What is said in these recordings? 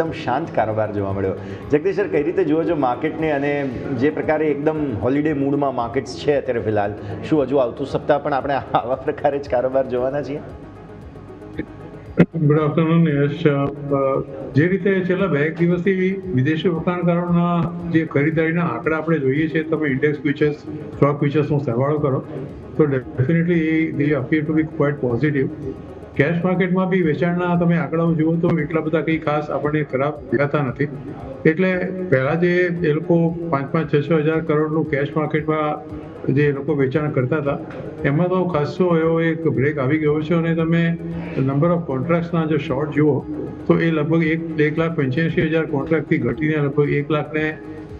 એકદમ શાંત કારોબાર જોવા મળ્યો. જગદીશર, કઈ રીતે જુઓ છો માર્કેટને અને જે પ્રકારે એકદમ હોલિડે મૂડમાં માર્કેટ્સ છે અત્યારે ફિલહાલ? શું હજુ આવતું સપ્તાહ પણ આપણે આવા પ્રકારે જ કારોબાર જોવાના છીએ? Good afternoon Yash. જે રીતે છેલ્લા બે દિવસથી વિદેશી રોકાણકારોના જે ખરીદારીના આંકડા આપણે જોઈએ છીએ, તમે ઇન્ડેક્સ ફ્યુચર્સ સ્ટોક ફ્યુચર્સનો સરવાળો કરો, તો definitely they appear to be quite positive cash માર્કેટમાં બી વેચાણના તમે આંકડાઓ જુઓ તો એટલા બધા કંઈ ખાસ આપણને ખરાબ દેખાતા નથી. એટલે પહેલાં જે એ લોકો પાંચ પાંચ છ છ હજાર કરોડનું કેશ માર્કેટમાં જે એ લોકો વેચાણ કરતા હતા, એમાં તો ખાસો એવો એક બ્રેક આવી ગયો છે અને તમે નંબર ઓફ કોન્ટ્રાક્ટ્સના જો શોર્ટ જુઓ, તો એ લગભગ એક એક લાખ પંચ્યાસી હજાર કોન્ટ્રાક્ટથી ઘટીને લગભગ એક લાખ ને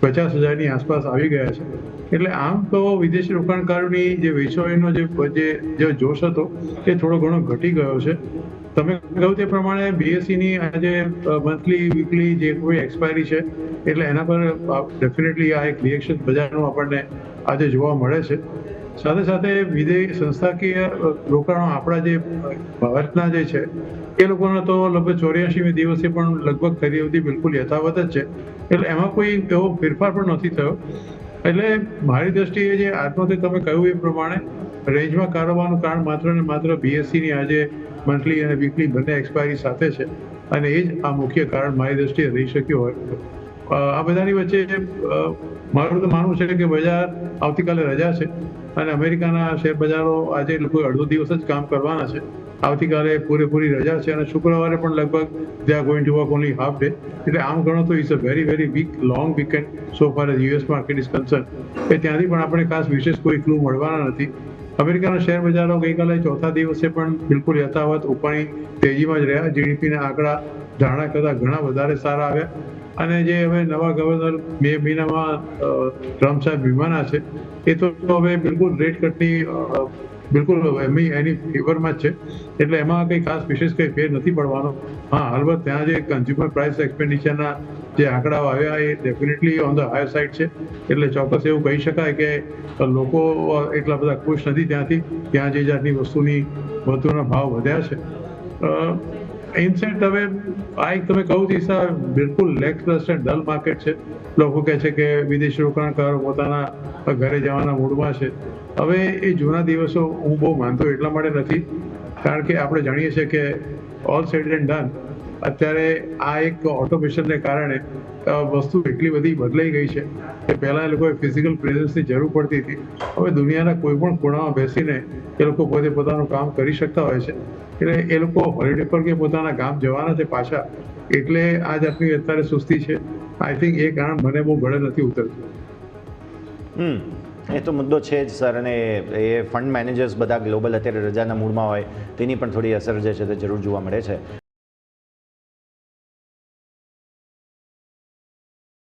પચાસ હજારની આસપાસ આવી ગયા છે. એટલે આમ તો વિદેશી રોકાણકારોની જે વેચવાણીનો જે જે જોશ હતો, એ થોડો ઘણો ઘટી ગયો છે. તમે કહ્યું તે પ્રમાણે બીએસસીની આજે મંથલી વીકલી જે કોઈ એક્સપાયરી છે, એટલે એના પર ડેફિનેટલી આ એક રિએક્શન બજારનું આપણને આજે જોવા મળે છે. સાથે સાથે વિદેશ સંસ્થાકીય રોકાણો આપણા જે ભારતના જે છે, એ લોકોના તો લગભગ ચોર્યાસીમી દિવસે પણ લગભગ ખરીદી બિલકુલ યથાવત જ છે. એટલે એમાં કોઈ એવો ફેરફાર પણ નથી થયો. એટલે મારી દ્રષ્ટિએ જે આત્મહત્યા તમે કહ્યું એ પ્રમાણે, રેન્જમાં કારોબારનું કારણ માત્ર ને માત્ર બીએસસીની આજે મંથલી અને વીકલી બંને એક્સપાયરી સાથે છે. અને એ જ આ મુખ્ય કારણ મારી દ્રષ્ટિએ રહી શક્યું હોય. આ બધાની વચ્ચે મારું તો માનવું છે કે બજાર આવતીકાલે રજા છે અને અમેરિકાના શેર બજારો આજે લોકો અડધો દિવસ જ કામ કરવાના છે. આવતીકાલે પૂરેપૂરી રજા છે અને શુક્રવારે પણ લગભગ they are going work only half day એટલે આમ ગણો તો is a very very week long weekend so far as US market is concern એ ત્યાંથી પણ આપણે ખાસ વિશેષ કોઈ ક્લુ મળવાના નથી. અમેરિકાના શેર બજારો ગઈકાલે ચોથા દિવસે પણ બિલકુલ યથાવત ઉપરની તેજીમાં જ રહ્યા. જીડીપીના આંકડા ધારણા કરતાં ઘણા વધારે સારા આવ્યા. અને જે હવે નવા ગવર્નર બે મહિનામાં ટ્રમ્પ સાહેબ વિમાના છે, એ તો હવે બિલકુલ રેટ કટની બિલકુલ એમની, એની ફેવરમાં જ છે. એટલે એમાં કંઈ ખાસ વિશેષ કંઈ ફેર નથી પડવાનો. હા અલબત્ત ત્યાં જે કન્ઝ્યુમર પ્રાઇસ એક્સપેન્ડિચરના જે આંકડાઓ આવ્યા, એ definitely on the higher side છે. એટલે ચોક્કસ એવું કહી શકાય કે લોકો એટલા બધા ખુશ નથી ત્યાંથી. ત્યાં જે જાતની વસ્તુની વધુના ભાવ વધ્યા છે. ઇનસેન્ટ હવે, આ એક તમે કહું સર બિલકુલ લેગ એન્ડ ડલ માર્કેટ છે. લોકો કહે છે કે વિદેશી રોકાણકારો પોતાના ઘરે જવાના મૂડમાં છે. હવે એ જૂના દિવસો હું બહુ માનતો એટલા માટે નથી. કારણ કે આપણે જાણીએ છીએ કે ઓલ સેડ એન્ડ ડન અત્યારે આ એક ઓટોમેશનને કારણે વસ્તુ એટલી બધી બદલાઈ ગઈ છે કે પહેલાં એ લોકોએ ફિઝિકલ પ્રેઝન્સની જરૂર પડતી હતી. હવે દુનિયાના કોઈ પણ ખૂણામાં બેસીને એ લોકો પોતે પોતાનું કામ કરી શકતા હોય છે. એટલે એ લોકો હોલિડે પર કે પોતાના ગામ જવાના છે પાછા, એટલે આ જાતની અત્યારે સુસ્તી છે. આઈ થિંક એ કારણ મને બહુ ગળે નથી ઉતરતું. હમ. એ તો મુદ્દો છે જ સર અને એ ફંડ મેનેજર્સ બધા ગ્લોબલ અત્યારે રજાના મૂડમાં હોય, તેની પણ થોડી અસર જે છે તે જરૂર જોવા મળે છે.